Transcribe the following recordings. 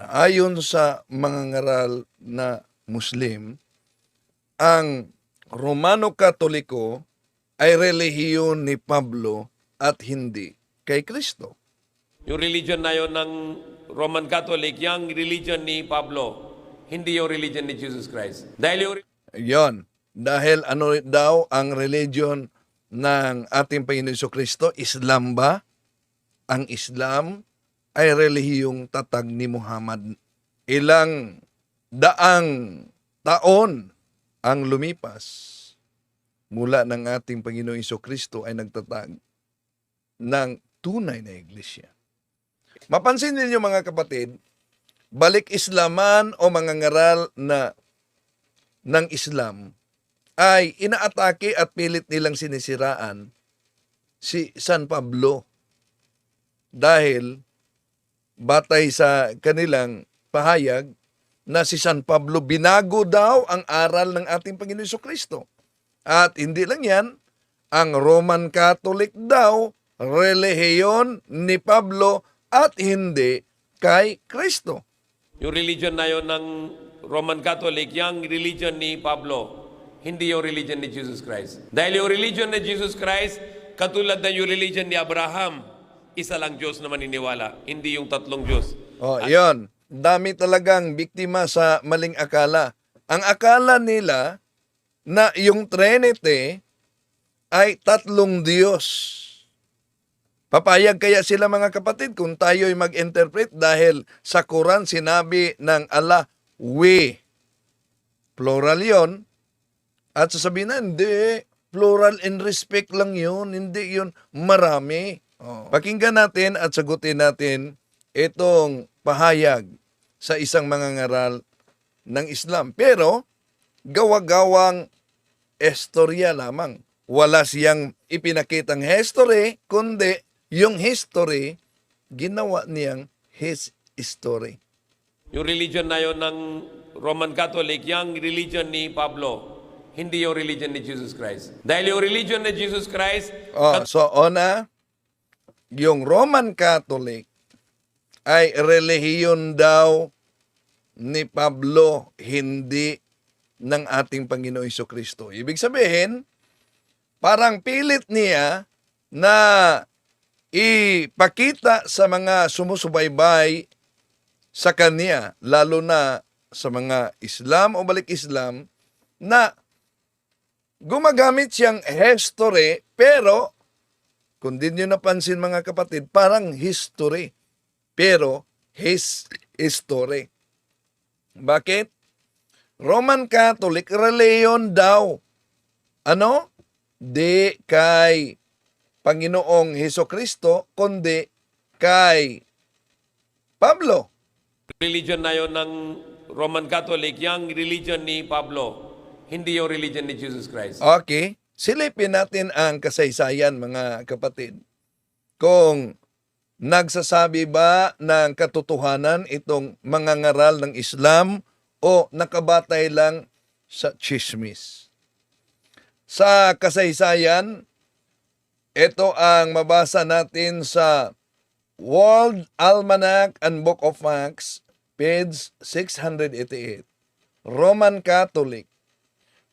ayon sa mga ngaral na Muslim, ang Romano Katoliko ay relihiyon ni Pablo at hindi kay Kristo. Yung religion na yon ng Roman Catholic, yung religion ni Pablo, hindi yung religion ni Jesus Christ. Dahil yung Yon. Dahil ano daw ang religion ng ating Panginoon Kristo? Islam ba? Ang Islam ay relihiyong tatag ni Muhammad. Ilang daang taon ang lumipas mula ng ating Panginoong Hesus Kristo ay nagtatag ng tunay na iglesia. Mapansin ninyo mga kapatid, balik Islaman o mga ngaral na ng Islam ay inaatake at pilit nilang sinisiraan si San Pablo dahil batay sa kanilang pahayag na si San Pablo binago daw ang aral ng ating Panginoon Kristo. At hindi lang yan, ang Roman Catholic daw relihiyon ni Pablo at hindi kay Kristo. Yung religion na yon ng Roman Catholic, yung religion ni Pablo, hindi yung religion ni Jesus Christ. Dahil yung religion ni Jesus Christ, katulad ng yung religion ni Abraham, isa lang Diyos na maniniwala, hindi yung tatlong Diyos. Oh, yon. Dami talagang biktima sa maling akala. Ang akala nila na yung Trinity ay tatlong Diyos. Papayag kaya sila mga kapatid kung tayo'y mag-interpret dahil sa Quran sinabi ng Allah, we. Plural yon. At sasabihin na, hindi. Plural in respect lang yun. Hindi yun marami. Pakinggan natin at sagutin natin itong pahayag sa isang mga ngaral ng Islam. Pero, gawa-gawang estorya lamang. Wala siyang ipinakitang history, kundi yung history, ginawa niyang his story. Yung religion na yon ng Roman Catholic, yung religion ni Pablo, hindi yung religion ni Jesus Christ. Dahil yung religion ni Jesus Christ, Oh, so ona, yung Roman Catholic ay relihiyon daw ni Pablo, hindi ng ating Panginoon Iso Kristo. Ibig sabihin, parang pilit niya na ipakita sa mga sumusubaybay sa kanya, lalo na sa mga Islam o balik Islam, na gumagamit siyang history, pero kung di nyo napansin mga kapatid, parang history. Pero his history. Bakit? Roman Catholic, reliyon daw. Ano? Di kay Panginoong Heso Kristo, kundi kay Pablo. religion na yon ng Roman Catholic, yung religion ni Pablo, hindi yung religion ni Jesus Christ. Okay. Silipin natin ang kasaysayan mga kapatid. Kung nagsasabi ba ng katotohanan itong mga ngaral ng Islam o nakabatay lang sa chismis. Sa kasaysayan, ito ang mabasa natin sa World Almanac and Book of Acts, page 688. Roman Catholic,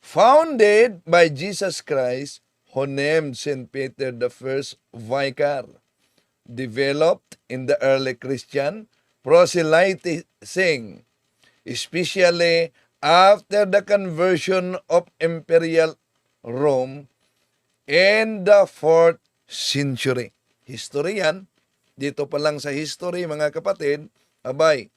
founded by Jesus Christ, who named St. Peter the first vicar, developed in the early Christian proselytizing, especially after the conversion of Imperial Rome in the 4th century. History yan. Dito pa lang sa history, mga kapatid, abay,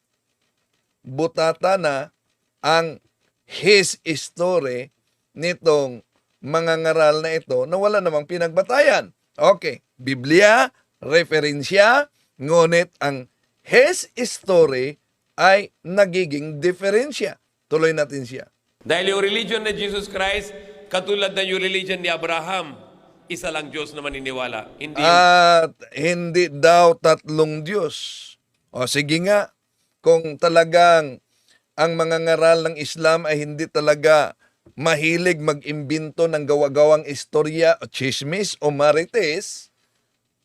butata na ang his story nitong mga ngaral na ito na wala namang pinagbatayan. Okay, Biblia, referensya, ngunit ang his story ay nagiging diferensya. Tuloy natin siya. Dahil yung religion ni Jesus Christ, katulad ng yung religion ni Abraham, isa lang Diyos na maniniwala. Hindi At hindi daw tatlong Diyos. O sige nga, kung talagang ang mga ngaral ng Islam ay hindi talaga mahilig mag-imbento ng gawa-gawang istorya o chismis o marites,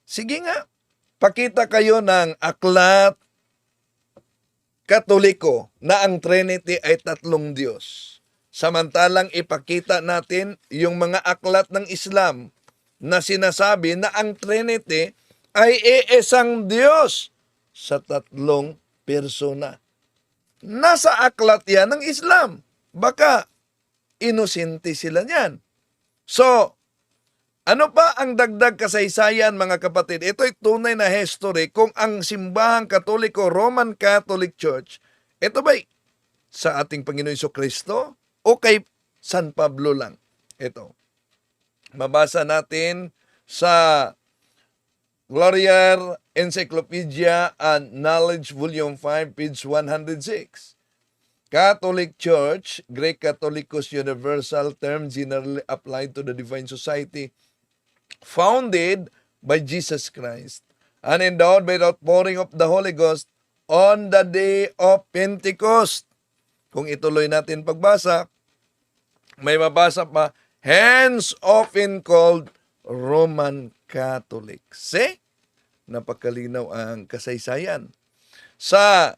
sige nga, pakita kayo ng aklat Katoliko na ang Trinity ay tatlong Diyos. Samantalang ipakita natin yung mga aklat ng Islam na sinasabi na ang Trinity ay iisang Diyos sa tatlong persona. Nasa aklat yan ng Islam. Baka inosente sila niyan. So, ano pa ang dagdag kasaysayan mga kapatid? Ito'y tunay na history kung ang simbahang katoliko, Roman Catholic Church, ito ba'y sa ating Panginoon Iso Kristo o kay San Pablo lang? Ito. Mabasa natin sa Gloriar Encyclopedia and Knowledge Volume 5, page 106. Catholic Church, Greek Catholicos Universal, term generally applied to the Divine Society, founded by Jesus Christ and endowed by the outpouring of the Holy Ghost on the day of Pentecost. Kung ituloy natin pagbasa, may mabasa pa, hence often called Roman Catholic. See? Napakalinaw ang kasaysayan. Sa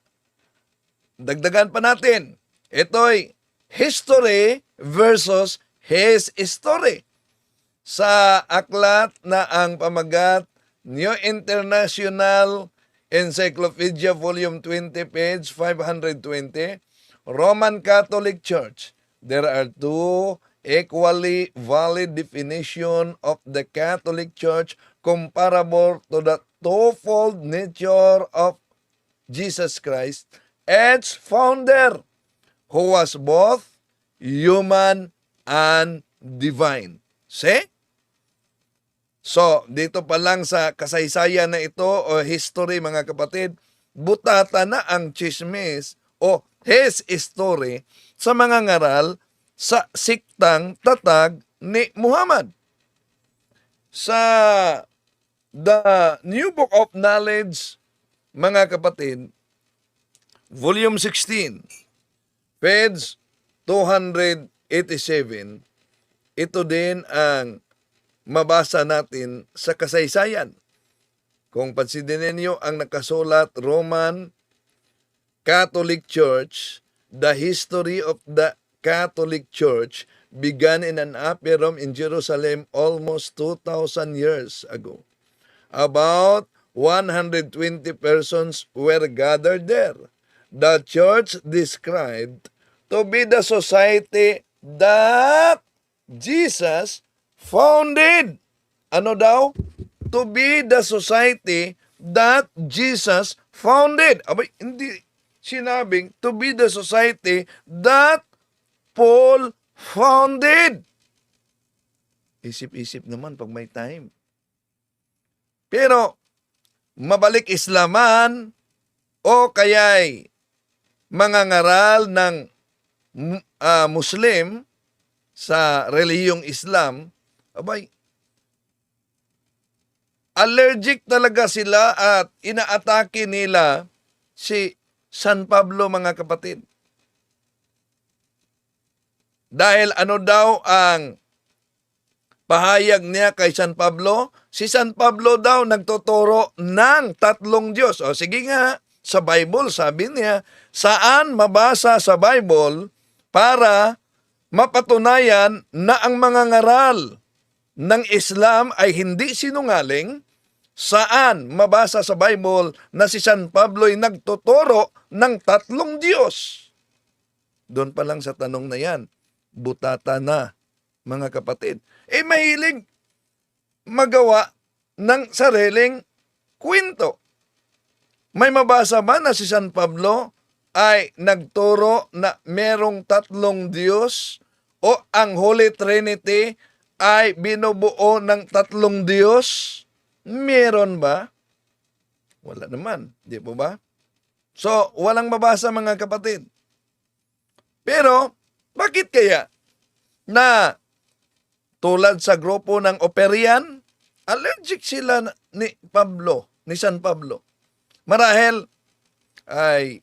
dagdagan pa natin, ito'y history versus his story. Sa aklat na ang pamagat New International Encyclopedia Volume 20, page 520, Roman Catholic Church. There are two equally valid definition of the Catholic Church comparable to the twofold nature of Jesus Christ, its founder, who was both human and divine. See? So, dito pa lang sa kasaysayan na ito o history mga kapatid, butata na ang chismis o his story sa mga ngaral sa siktang tatag ni Muhammad. Sa The New Book of Knowledge, mga kapatid, Volume 16, page 287, ito din ang mabasa natin sa kasaysayan. Kung pansinin ninyo ang nakasulat Roman Catholic Church, the history of the Catholic Church began in an upper room in Jerusalem almost 2,000 years ago. About 120 persons were gathered there. The church described to be the society that Jesus founded. Ano daw? To be the society that Jesus founded. Abay, hindi sinabing to be the society that Paul founded. Isip-isip naman pag may time. Pero, mabalik Islaman o kaya'y mga ngaral ng ah, Muslim sa relihiyong Islam, abay, allergic talaga sila at inaatake nila si San Pablo mga kapatid. Dahil ano daw ang pahayag niya kay San Pablo? Si San Pablo daw nagtuturo ng tatlong Diyos. O sige nga, sa Bible sabi niya, saan mabasa sa Bible para mapatunayan na ang mga ngaral ng Islam ay hindi sinungaling? Saan mabasa sa Bible na si San Pablo ay nagtuturo ng tatlong Diyos? Doon pa lang sa tanong na yan, butata na, mga kapatid. Eh, mahilig magawa ng sariling kwento. May mabasa ba na si San Pablo ay nagturo na merong tatlong Diyos o ang Holy Trinity ay binubuo ng tatlong Diyos? Meron ba? Wala naman, di po ba? So, walang mabasa mga kapatid. Pero, bakit kaya na tulad sa grupo ng Operian, allergic sila ni Pablo, ni San Pablo. Marahil ay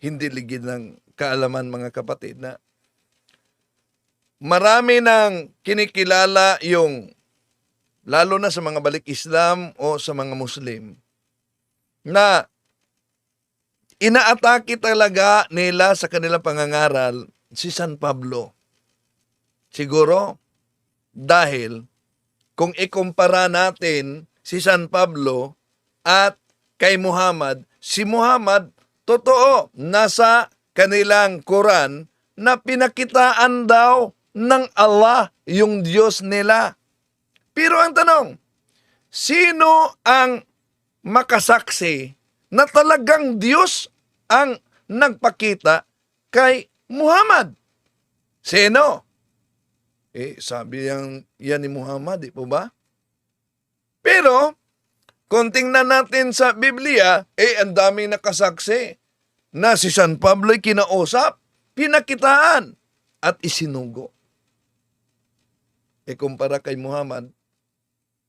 hindi ligid ng kaalaman mga kapatid na marami nang kinikilala yung lalo na sa mga balik Islam o sa mga Muslim na inaatake talaga nila sa kanilang pangangaral si San Pablo. Siguro dahil kung ikumpara natin si San Pablo at kay Muhammad, si Muhammad totoo nasa kanilang Quran na pinakitaan daw ng Allah yung Diyos nila. Pero ang tanong, sino ang makasaksi na talagang Diyos ang nagpakita kay Muhammad? Sino? Eh, sabi yan, yan ni Muhammad, di po ba? Pero, kung tingnan natin sa Biblia, eh, ang daming nakasaksi na si San Pablo'y kinausap, pinakitaan, at isinugo. E kumpara kay Muhammad,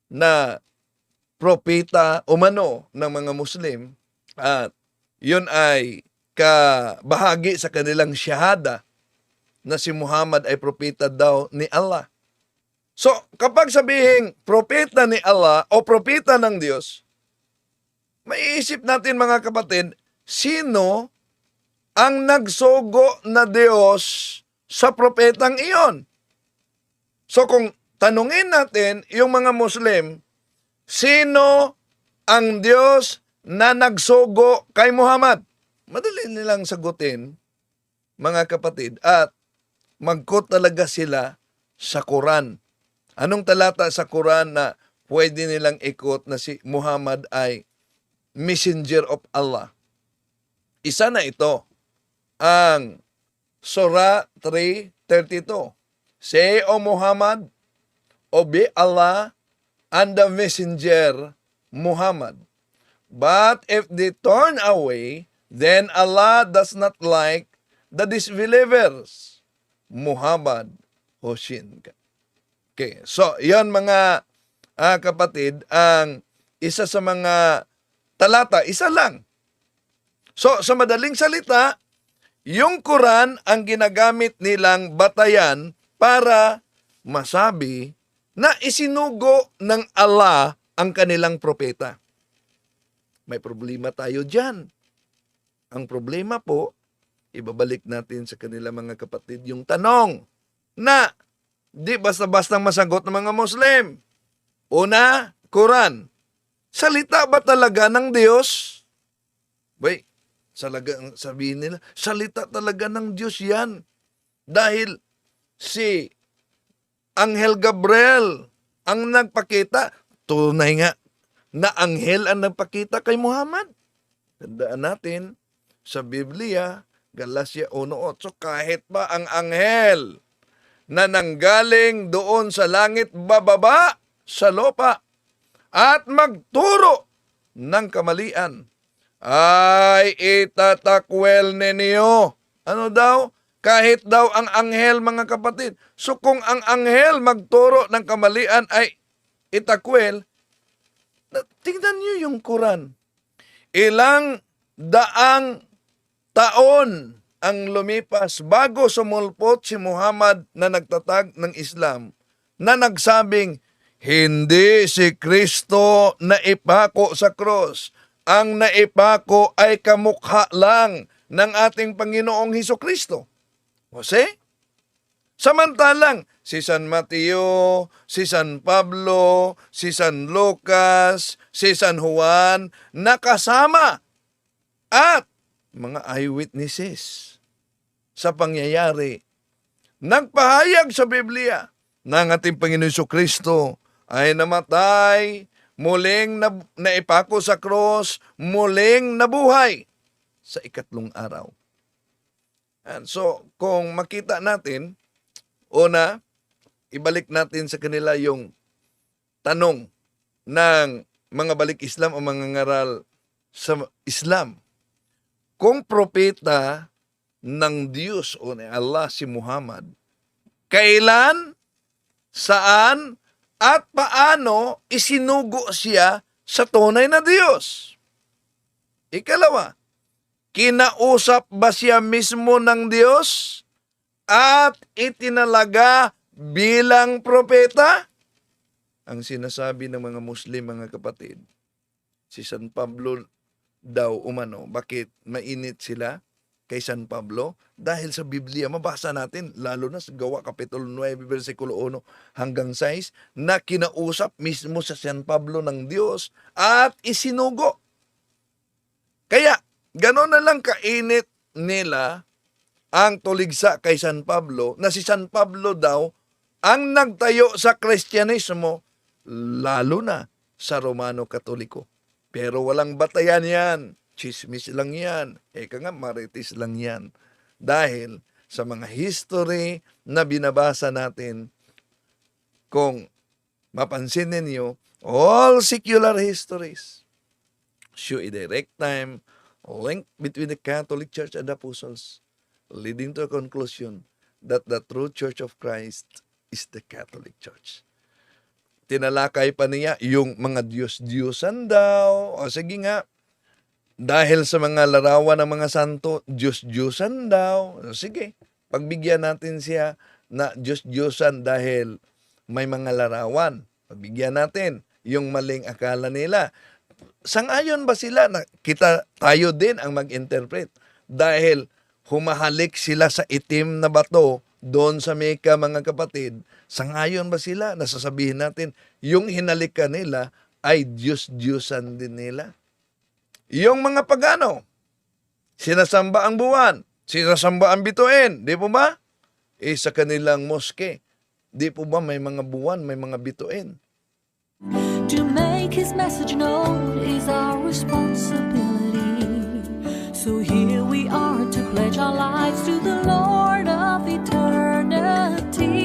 na propeta umano ng mga Muslim, at yun ay kabahagi sa kanilang syahada na si Muhammad ay propeta daw ni Allah. So, kapag sabihing propeta ni Allah o propeta ng Diyos, maiisip natin mga kapatid, sino ang nagsugo na Diyos sa propetang iyon? So kung tanungin natin yung mga Muslim, sino ang Diyos na nagsugo kay Muhammad? Madali nilang sagutin, mga kapatid, at magkot talaga sila sa Quran. Anong talata sa Quran na pwede nilang ikot na si Muhammad ay messenger of Allah? Isa na ito, ang Surah 3.32. Say, O Muhammad, obey Allah and the messenger Muhammad. But if they turn away, then Allah does not like the disbelievers. Muhammad Hoshin. Okay, so yon mga ah, kapatid, ang isa sa mga talata, isa lang. So, sa madaling salita, yung Quran ang ginagamit nilang batayan para masabi na isinugo ng Allah ang kanilang propeta. May problema tayo dyan. Ang problema po, ibabalik natin sa kanila mga kapatid yung tanong na di basta-basta masagot ng mga Muslim. Una, Quran. Salita ba talaga ng Diyos? Wait, salaga, sabihin nila, salita talaga ng Diyos yan. Dahil si Anghel Gabriel ang nagpakita, tunay nga na anghel ang nagpakita kay Muhammad. Tandaan natin, sa Biblia, Galacia 1.8, kahit pa ang anghel na nanggaling doon sa langit bababa sa lupa at magturo ng kamalian ay itatakwel ninyo. Ano daw? Kahit daw ang anghel, mga kapatid. So kung ang anghel magturo ng kamalian ay itakwel, na- tingnan niyo yung Quran. Ilang daang taon ang lumipas bago sumulpot si Muhammad na nagtatag ng Islam na nagsabing, hindi si Kristo na ipako sa cross. Ang naipako ay kamukha lang ng ating Panginoong Heso Kristo. Jose? Samantalang, si San Mateo, si San Pablo, si San Lucas, si San Juan, nakasama at mga eyewitnesses sa pangyayari. Nagpahayag sa Biblia na ang ating Panginoon Kristo ay namatay, muling na, naipako sa cross, muling nabuhay sa ikatlong araw. And so, kung makita natin, una, ibalik natin sa kanila yung tanong ng mga balik Islam o mga ngaral sa Islam. Kung propeta ng Diyos o ni Allah si Muhammad, kailan, saan, at paano isinugo siya sa tunay na Diyos? Ikalawa, kinausap ba siya mismo ng Diyos at itinalaga bilang propeta? Ang sinasabi ng mga Muslim, mga kapatid, si San Pablo daw umano. Bakit mainit sila kay San Pablo? Dahil sa Biblia, mabasa natin, lalo na sa Gawa Kapitulo 9, versikulo 1 hanggang 6, na kinausap mismo sa San Pablo ng Diyos at isinugo. Kaya, gano'n na lang kainit nila ang tuligsa kay San Pablo na si San Pablo daw ang nagtayo sa Kristyanismo lalo na sa Romano Katoliko. Pero walang batayan yan. Chismis lang yan. Eka nga, maritis lang yan. Dahil sa mga history na binabasa natin, kung mapansin ninyo, all secular histories show a direct time link between the Catholic Church and the Apostles, leading to a conclusion that the true Church of Christ is the Catholic Church. Tinalakay pa niya yung mga Diyos-Diyosan daw. O sige nga, dahil sa mga larawan ng mga santo, Diyos-Diyosan daw. Sige, pagbigyan natin siya na Diyos-Diyosan dahil may mga larawan. Pagbigyan natin yung maling akala nila. Sangayon ba sila na kita tayo din ang mag-interpret? Dahil humahalik sila sa itim na bato doon sa Mecca mga kapatid, sangayon ba sila? Nasasabihin natin, yung hinalikan nila ay Diyos-Diyosan din nila. Yung mga pagano, sinasamba ang buwan, sinasamba ang bituin, di po ba? Eh, sa kanilang moske, di po ba may mga buwan, may mga bituin? To make his message known is our responsibility. So here we are to pledge our lives to the Lord of eternity.